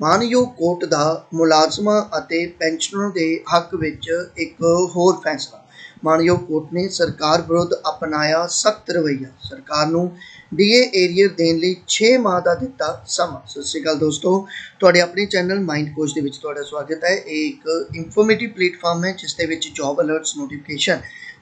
ਮਾਨਯੋਗ ਕੋਰਟ ਦਾ ਮੁਲਾਜ਼ਮਾਂ ਅਤੇ ਪੈਨਸ਼ਨਰਾਂ ਦੇ ਹੱਕ ਵਿੱਚ ਇੱਕ ਹੋਰ ਫੈਸਲਾ। ਮਾਨਯੋਗ ਕੋਰਟ ਨੇ ਸਰਕਾਰ ਵਿਰੁੱਧ ਅਪਣਾਇਆ ਸਖਤ ਰਵੱਈਆ। ਸਰਕਾਰ ਨੂੰ ਡੀਏ ਏਰੀਅਰ ਦੇਣ ਲਈ 6 ਮਾਹ ਦਾ ਦਿੱਤਾ ਸਮਾਂ। ਸਤਿ ਸ਼੍ਰੀ ਅਕਾਲ ਦੋਸਤੋ, ਤੁਹਾਡੇ ਆਪਣੇ ਚੈਨਲ ਮਾਈਂਡ ਕੋਚ ਦੇ ਵਿੱਚ ਤੁਹਾਡਾ ਸਵਾਗਤ ਹੈ। ਇਹ ਇੱਕ ਇਨਫੋਰਮੇਟਿਵ ਪਲੇਟਫਾਰਮ ਹੈ, ਜਿਸ ਦੇ ਵਿੱਚ ਜੌਬ ਅਲਰਟਸ ਨੋਟੀਫਿਕੇਸ਼ਨ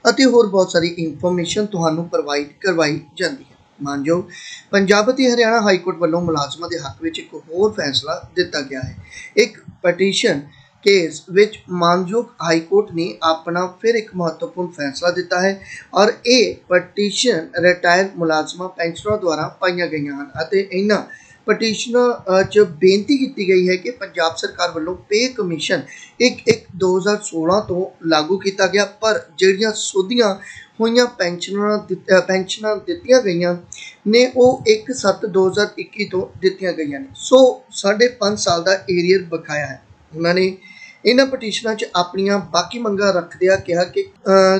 ਅਤੇ ਹੋਰ ਬਹੁਤ ਸਾਰੀ ਇਨਫੋਰਮੇਸ਼ਨ ਤੁਹਾਨੂੰ ਪ੍ਰੋਵਾਈਡ ਕਰਵਾਈ ਜਾਂਦੀ ਹੈ। ਮਾਨਯੋਗ ਪੰਜਾਬ ਅਤੇ ਹਰਿਆਣਾ ਹਾਈ ਕੋਰਟ ਵੱਲੋਂ ਮੁਲਾਜ਼ਮਾਂ ਦੇ ਹੱਕ ਵਿੱਚ ਇੱਕ ਹੋਰ ਫੈਸਲਾ ਦਿੱਤਾ ਗਿਆ ਹੈ। ਇੱਕ ਪਟੀਸ਼ਨ ਕੇਸ ਵਿੱਚ ਮਾਨਯੋਗ ਹਾਈ ਕੋਰਟ ਨੇ ਆਪਣਾ ਫਿਰ ਇੱਕ ਮਹੱਤਵਪੂਰਨ ਫੈਸਲਾ ਦਿੱਤਾ ਹੈ ਔਰ ਇਹ ਪਟੀਸ਼ਨ ਰਿਟਾਇਰ ਮੁਲਾਜ਼ਮਾਂ ਪੈਨਸ਼ਨਰਾਂ ਦੁਆਰਾ ਪਾਈਆਂ ਗਈਆਂ ਹਨ ਅਤੇ ਇਹਨਾਂ ਪਟੀਸ਼ਨਾਂ 'ਚ ਬੇਨਤੀ ਕੀਤੀ ਗਈ ਹੈ ਕਿ ਪੰਜਾਬ ਸਰਕਾਰ ਵੱਲੋਂ ਪੇ ਕਮਿਸ਼ਨ 1/1/2016 ਤੋਂ ਲਾਗੂ ਕੀਤਾ ਗਿਆ ਪਰ ਜਿਹੜੀਆਂ ਸੋਧੀਆਂ ਹੋਈਆਂ ਪੈਨਸ਼ਨਾਂ ਦਿੱਤ- ਪੈਨਸ਼ਨਾਂ ਦਿੱਤੀਆਂ ਗਈਆਂ ਨੇ ਉਹ 1/7/2021 ਤੋਂ ਦਿੱਤੀਆਂ ਗਈਆਂ ਨੇ। ਸੋ ਸਾਢੇ ਪੰਜ ਸਾਲ ਦਾ ਏਰੀਅਰ ਬਕਾਇਆ ਹੈ। ਉਹਨਾਂ ਨੇ ਇਹਨਾਂ ਪਟੀਸ਼ਨਾਂ 'ਚ ਆਪਣੀਆਂ ਬਾਕੀ ਮੰਗਾਂ ਰੱਖਦਿਆਂ ਕਿਹਾ ਕਿ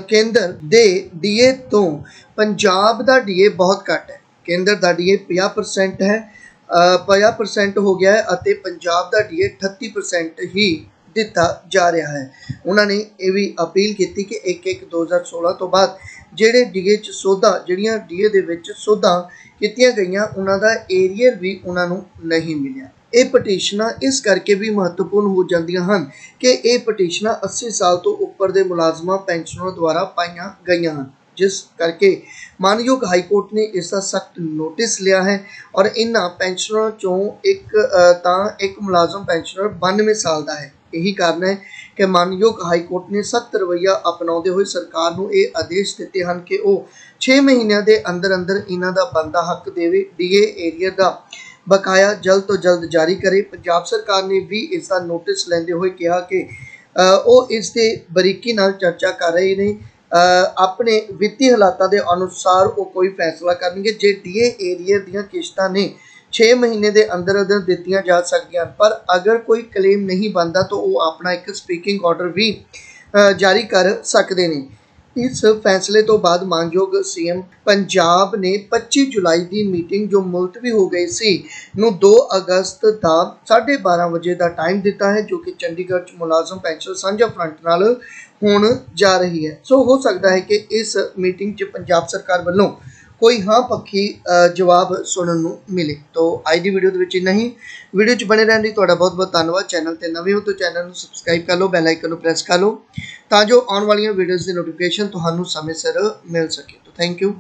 ਕੇਂਦਰ ਦੇ ਡੀਏ ਤੋਂ ਪੰਜਾਬ ਦਾ ਡੀਏ ਬਹੁਤ ਘੱਟ ਹੈ। ਕੇਂਦਰ ਦਾ ਡੀਏ 50% ਹੈ ਅ, 50% ਹੋ ਗਿਆ ਹੈ ਅਤੇ ਪੰਜਾਬ ਦਾ ਡੀਏ 38% ਹੀ ਦਿੱਤਾ ਜਾ ਰਿਹਾ ਹੈ। ਉਹਨਾਂ ਨੇ ਇਹ ਵੀ ਅਪੀਲ ਕੀਤੀ ਕਿ 1/1/2016 ਤੋਂ ਬਾਅਦ ਜਿਹੜੇ ਡੀਏ 'ਚ ਸੋਧਾਂ, ਜਿਹੜੀਆਂ ਡੀਏ ਦੇ ਵਿੱਚ ਸੋਧਾਂ ਕੀਤੀਆਂ ਗਈਆਂ, ਉਹਨਾਂ ਦਾ ਏਰੀਅਰ ਵੀ ਉਹਨਾਂ ਨੂੰ ਨਹੀਂ ਮਿਲਿਆ। ਇਹ ਪਟੀਸ਼ਨਾਂ ਇਸ ਕਰਕੇ ਵੀ ਮਹੱਤਵਪੂਰਨ ਹੋ ਜਾਂਦੀਆਂ ਹਨ ਕਿ ਇਹ ਪਟੀਸ਼ਨਾਂ 80 ਸਾਲ ਤੋਂ ਉੱਪਰ ਦੇ ਮੁਲਾਜ਼ਮਾਂ, ਪੈਨਸ਼ਨਰਾਂ ਦੁਆਰਾ ਪਾਈਆਂ ਗਈਆਂ ਹਨ। ਜਿਸ ਕਰਕੇ ਮਾਨਯੋਗ ਹਾਈ ਕੋਰਟ ਨੇ ਇਸ ਦਾ ਸਖਤ ਨੋਟਿਸ ਲਿਆ ਹੈ ਔਰ ਇਹਨਾਂ ਪੈਨਸ਼ਨਰਾਂ ਚੋਂ ਇੱਕ ਤਾਂ ਇੱਕ ਮੁਲਾਜ਼ਮ ਪੈਨਸ਼ਨਰ 92 ਸਾਲ ਦਾ ਹੈ। ਇਹੀ ਕਾਰਨ ਹੈ ਕਿ ਮਾਨਯੋਗ ਹਾਈ ਕੋਰਟ ਨੇ ਸਖਤ ਰਵੱਈਆ ਅਪਣਾਉਂਦੇ ਹੋਏ ਸਰਕਾਰ ਨੂੰ ਇਹ ਆਦੇਸ਼ ਦਿੱਤੇ ਹਨ ਕਿ ਉਹ 6 ਮਹੀਨਿਆਂ ਦੇ ਅੰਦਰ ਅੰਦਰ ਇਹਨਾਂ ਦਾ ਬੰਦਾ ਹੱਕ ਦੇਵੇ, ਡੀਏ ਏਰੀਆ ਦਾ ਬਕਾਇਆ ਜਲਦ ਤੋਂ ਜਲਦ ਜਾਰੀ ਕਰੇ। ਪੰਜਾਬ ਸਰਕਾਰ ਨੇ ਵੀ ਇਸ ਦਾ ਨੋਟਿਸ ਲੈਂਦੇ ਹੋਏ ਕਿਹਾ ਕਿ ਉਹ ਇਸ 'ਤੇ ਬਰੀਕੀ ਨਾਲ ਚਰਚਾ ਕਰ ਰਹੇ ਨੇ। ਆਪਣੇ ਵਿੱਤੀ ਹਾਲਾਤਾਂ ਦੇ ਅਨੁਸਾਰ ਉਹ ਕੋਈ ਫੈਸਲਾ ਕਰਨਗੇ। ਜੇ ਡੀਏ ਏਰੀਆ ਦੀਆਂ ਕਿਸ਼ਤਾਂ ਨੇ 6 ਮਹੀਨੇ ਦੇ ਅੰਦਰ ਅੰਦਰ ਦਿੱਤੀਆਂ ਜਾ ਸਕਦੀਆਂ ਹਨ। ਪਰ ਅਗਰ ਕੋਈ ਕਲੇਮ ਨਹੀਂ ਬਣਦਾ ਤਾਂ ਉਹ ਆਪਣਾ ਇੱਕ ਸਪੀਕਿੰਗ ਆਰਡਰ ਵੀ ਜਾਰੀ ਕਰ ਸਕਦੇ ਨੇ। ਇਸ ਫੈਸਲੇ ਤੋਂ ਬਾਅਦ ਮਾਨਯੋਗ ਸੀਐਮ ਪੰਜਾਬ ਨੇ 25 ਜੁਲਾਈ ਦੀ ਮੀਟਿੰਗ ਜੋ ਮੁਲਤਵੀ ਹੋ ਗਈ ਸੀ, ਨੂੰ 2 ਅਗਸਤ ਦਾ 12:30 ਵਜੇ ਦਾ ਟਾਈਮ ਦਿੱਤਾ ਹੈ, ਜੋ ਕਿ ਚੰਡੀਗੜ੍ਹ ਚ ਮੁਲਾਜ਼ਮ ਪੈਨਸ਼ਨ ਸਾਂਝਾ ਫਰੰਟ ਨਾਲ ਹੋਣ ਜਾ ਰਹੀ ਹੈ। ਸੋ ਹੋ ਸਕਦਾ ਹੈ ਕਿ ਇਸ ਮੀਟਿੰਗ 'ਚ ਪੰਜਾਬ ਸਰਕਾਰ ਵੱਲੋਂ ਕੋਈ ਹਾਂ ਪੱਖੀ ਜਵਾਬ ਸੁਣਨ ਨੂੰ ਮਿਲੇ। ਤੋਂ, ਅੱਜ ਦੀ ਵੀਡੀਓ ਦੇ ਵਿੱਚ ਇੰਨਾ ਹੀ। ਵੀਡੀਓ 'ਚ ਬਣੇ ਰਹਿਣ ਲਈ ਤੁਹਾਡਾ ਬਹੁਤ ਬਹੁਤ ਧੰਨਵਾਦ। ਚੈਨਲ ਤੇ ਨਵੇਂ ਹੋ ਤਾਂ ਚੈਨਲ ਨੂੰ ਸਬਸਕ੍ਰਾਈਬ ਕਰ ਲਓ ਬੈਲ ਆਈਕਨ ਨੂੰ ਪ੍ਰੈਸ ਕਰ ਲਓ, ਤਾਂ ਜੋ ਆਉਣ ਵਾਲੀਆਂ ਵੀਡੀਓਜ਼ ਦੀ ਨੋਟੀਫਿਕੇਸ਼ਨ ਤੁਹਾਨੂੰ ਸਮੇਂ ਸਿਰ ਮਿਲ ਸਕੇ। ਤਾਂ ਥੈਂਕ ਯੂ